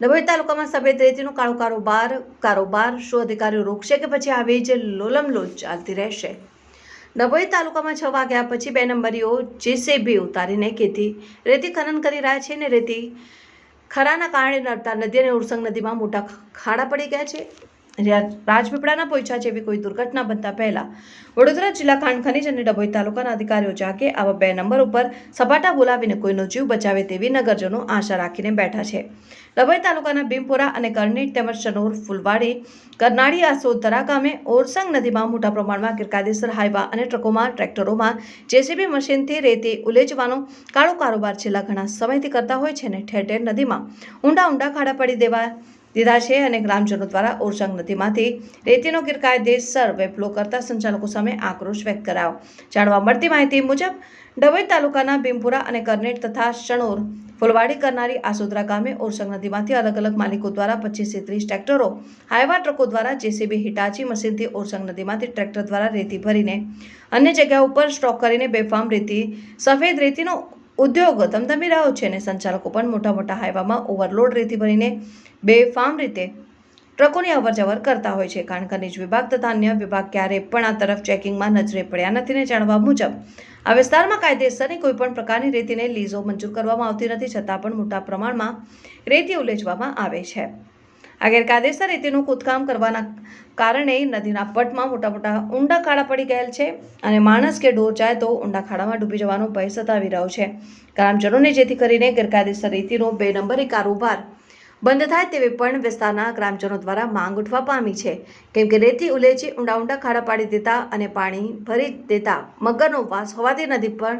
ડભોઈ તાલુકામાં સફેદ રેતીનો કાળો કારોબાર કારોબાર, શું અધિકારીઓ રોકશે કે પછી આવી જ લોલમલોચ ચાલતી રહેશે? ડભોઈ તાલુકામાં છ વાગ્યા પછી બે નંબરીઓ જેસીબી ઉતારીને ખેતી, રેતી ખનન કરી રહ્યા છે ને રેતી ખરાના કારણે નડતા નદી અને ઉરસંગ નદીમાં મોટા ખાડા પડી ગયા છે. રાજપીપળાના પોઈચા જેવી કોઈ દુર્ઘટના બનતા પહેલા વડોદરા જિલ્લા ખાંડ ખનીજ અને ડભોઈ તાલુકાના અધિકારીઓ જાગે આવા બે નંબર ઉપર સપાટા બોલાવીને કોઈનો જીવ બચાવે તેવી નગરજનો આશા રાખીને બેઠા છે. ડભોઈ તાલુકાના ભીમપુરા અને કરણીટ તેમજ શનોર ફુલવાડી, કરનાળી આસોદરા ગામે ઓરસંગ નદીમાં મોટા પ્રમાણમાં ગેરકાયદેસર હાઈવા અને ટ્રકોમાં ટ્રેક્ટરોમાં જેસીબી મશીનથી રેતી ઉલેચવાનો કાળો કારોબાર છેલ્લા ઘણા સમયથી કરતા હોય છે અને ઠેર ઠેર નદીમાં ઊંડા ઊંડા ખાડા પડી દેવા દીધા છે અને ગ્રામજનો દ્વારા ઓરસંગ નદીમાંથી રેતીનો ગેરકાયદેસર વેપલો કરતા સંચાલકો સામે આક્રોશ વ્યક્ત કરાયો. જાણવા મળતી માહિતી મુજબ, ડભોઈ તાલુકાના ભીમપુરા અને કરનેટ તથા શણોર, ફુલવાડી કરનારી આસોદરા ગામે ઓરસંગ નદીમાંથી અલગ અલગ માલિકો દ્વારા પચીસથી ત્રીસ ટ્રેક્ટરો, હાઈવા ટ્રકો દ્વારા જેસીબી, હિટાચી મશીનથી ઓરસંગ નદીમાંથી ટ્રેક્ટર દ્વારા રેતી ભરીને અન્ય જગ્યા ઉપર સ્ટોક કરીને બેફામ રેતી, સફેદ રેતીનો ઉદ્યોગ ધમધમી રહ્યો છે અને સંચાલકો પણ મોટા મોટા હાઈવામાં ઓવરલોડ રેતી ભરીને બેફામ રીતે ટ્રકોની અવરજવર કરતા હોય છે. કારણ ખનીજ વિભાગ તથા અન્ય વિભાગ ક્યારેય પણ આ તરફ ચેકિંગમાં નજરે પડ્યા નથી ને જાણવા મુજબ. આ વિસ્તારમાં કાયદેસરની કોઈ પણ પ્રકારની રેતીને લીઝો મંજૂર કરવામાં આવતી નથી છતાં પણ મોટા પ્રમાણમાં રેતી ઉલેચવામાં આવે છે. આ ગેરકાયદેસર રીતેનું ખોદકામ કરવાના કારણે નદીના પટમાં મોટા મોટા ઊંડા ખાડા પડી ગયેલ છે અને માણસ કે ઢોર જાય તો ઊંડા ખાડામાં ડૂબી જવાનો ભય સતાવી રહ્યો છે. ગ્રામજનોને જેથી કરીને ગેરકાયદેસર રીતિનો બે નંબરી કારોબાર બંધ થાય તેવી પણ વિસ્તારના ગ્રામજનો દ્વારા માંગ ઉઠવા પામી છે. કેમ કે રેતી ઉલેચી ઊંડા ઊંડા ખાડા પાડી દેતા અને પાણી ભરી દેતા મગરનો વાસ હોવાથી નદી પર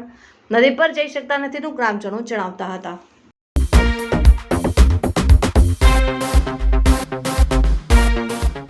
નદી પર જઈ શકતા નથીનું ગ્રામજનો જણાવતા હતા.